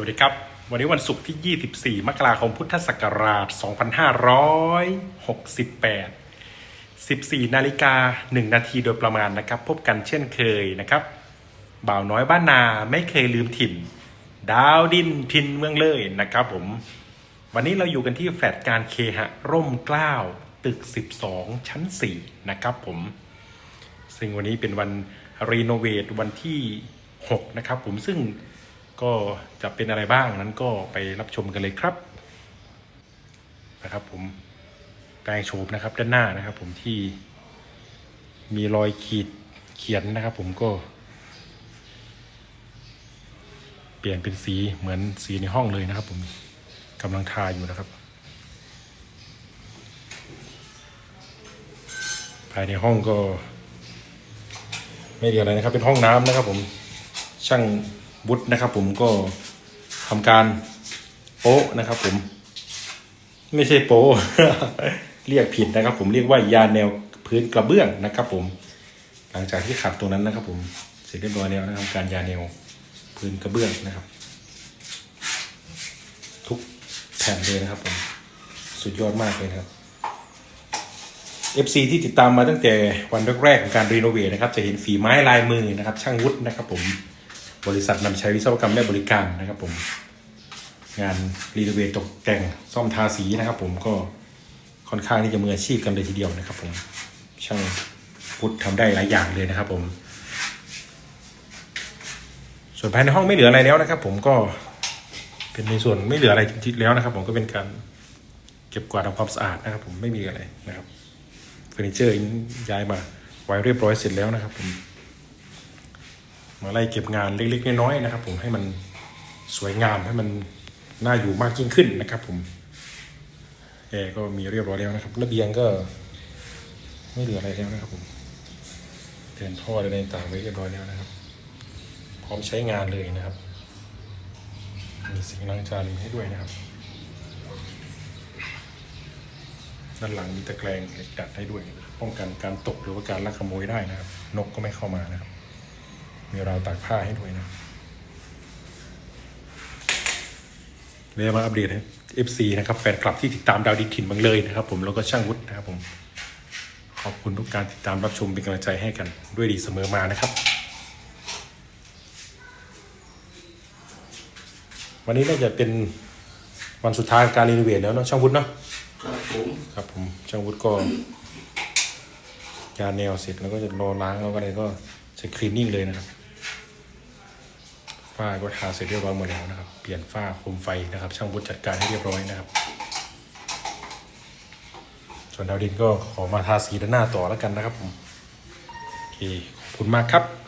วัสดีครับ วันนี้วันศุกร์ที่ 24 มกราคมพุทธศักราช 2568 14 นาฬิกา 1 นาทีโดยประมาณนะครับ พบกันเช่นเคยนะครับ บ่าวน้อยบ้านนาไม่เคยลืมถิ่น ดาวดินทินเมืองเลยนะครับผม วันนี้เราอยู่กันที่แฟลตการเคหะร่มเกล้าตึก 12 ชั้น 4 นะครับผม ซึ่งวันนี้เป็นวันรีโนเวทวันที่ 6 นะครับผมซึ่ง ก็จะเป็นอะไรบ้างนั้นก็ไปรับชมกันเลยครับนะครับ ผมแปลงโฉมนะครับด้านหน้านะครับ ผมที่มีรอยขีดเขียนนะครับ ผมก็ เปลี่ยนเป็นสีเหมือนสีในห้องเลยนะครับ ผมกำลังทาอยู่นะครับ ภายในห้องก็ ไม่มีอะไรนะครับ เป็นห้องน้ำนะครับ ผมช่าง วุฒนะครับ ผมก็ทำการโป๊ะนะครับ ผม ไม่ใช่โป๊ะเรียกผิดนะครับ ผมเรียกว่ายาแนวพื้นกระเบื้องนะครับ ผม หลังจากที่ขัดตรงนั้นนะครับ ผมเสร็จเรียบร้อยแล้วนะครับการยาแนวพื้นกระเบื้องนะครับ ทุกแผ่นเลยนะครับ ผมสุดยอดมากเลยนะครับ FC ที่ติดตามมาตั้งแต่วันแรกๆของการรีโนเวทนะครับ จะเห็นฝีไม้ลายมือนะครับ ช่างวุฒินะครับ ผม บริษัทนำใช้วิศวกรรมและบริการนะครับผม งานรีโนเวทตกแต่งซ่อมทาสีนะครับ ผมก็ค่อนข้างที่จะมืออาชีพกันเลยทีเดียวนะครับ ผมช่างวุฒิทำได้หลายอย่างเลยนะครับ ผม ส่วนภายในห้องไม่เหลืออะไรแล้วนะครับ ผมก็เป็นในส่วนไม่เหลืออะไรจริงๆแล้วนะครับ ผมก็เป็นการเก็บกวาดทำความสะอาดนะครับ ผมไม่มีอะไรนะครับเฟอร์นิเจอร์ย้ายมาไว้เรียบร้อยเสร็จแล้วนะครับ ผม มาไล่เก็บงานเล็กๆน้อยๆนะครับ ผมให้มันสวยงามให้มันน่าอยู่มากยิ่งขึ้นนะครับ ผมแอร์ก็มีเรียบร้อยแล้วนะครับระเบียงก็ ไม่เหลืออะไรแล้วนะครับ ผมเตือนท่ออะไรต่างๆไว้เรียบร้อยแล้วนะครับ พร้อมใช้งานเลยนะครับ มีสิ่งล้างจานให้ด้วยนะครับด้านหลังมีตะแกรงเหล็กดัดให้ด้วย ป้องกันการตกหรือว่าการลักขโมยได้นะครับ นกก็ไม่เข้ามานะครับ มีราวตากผ้าให้ด้วยนะครับเลยมาอัปเดตให้ FC นะครับแฟนคลับที่ติดตามดาวดินถิ่นเมืองเลยนะครับ ผมแล้วก็ช่างวุฒินะครับผม ขอบคุณทุกการติดตามรับชมเป็นกำลังใจให้กันด้วยดีเสมอมานะครับ วันนี้น่าจะเป็นวันสุดท้ายของการรีโนเวทแล้วเนาะช่างวุฒิเนาะครับผมครับผมช่างวุฒิก็ยาแนวเสร็จแล้วก็จะรอล้างแล้วก็อะไรก็จะคลีนนิ่งเลยนะครับ ฝ้าก็ทาเสร็จเรียบร้อยหมดแล้วนะครับ เปลี่ยนฝ้าโคมไฟนะครับ ช่างวุฒิจัดการให้เรียบร้อยนะครับ ส่วนดาวดินก็ขอมาทาสีด้านหน้าต่อแล้วกันนะครับผมโอเคขอบคุณมากครับ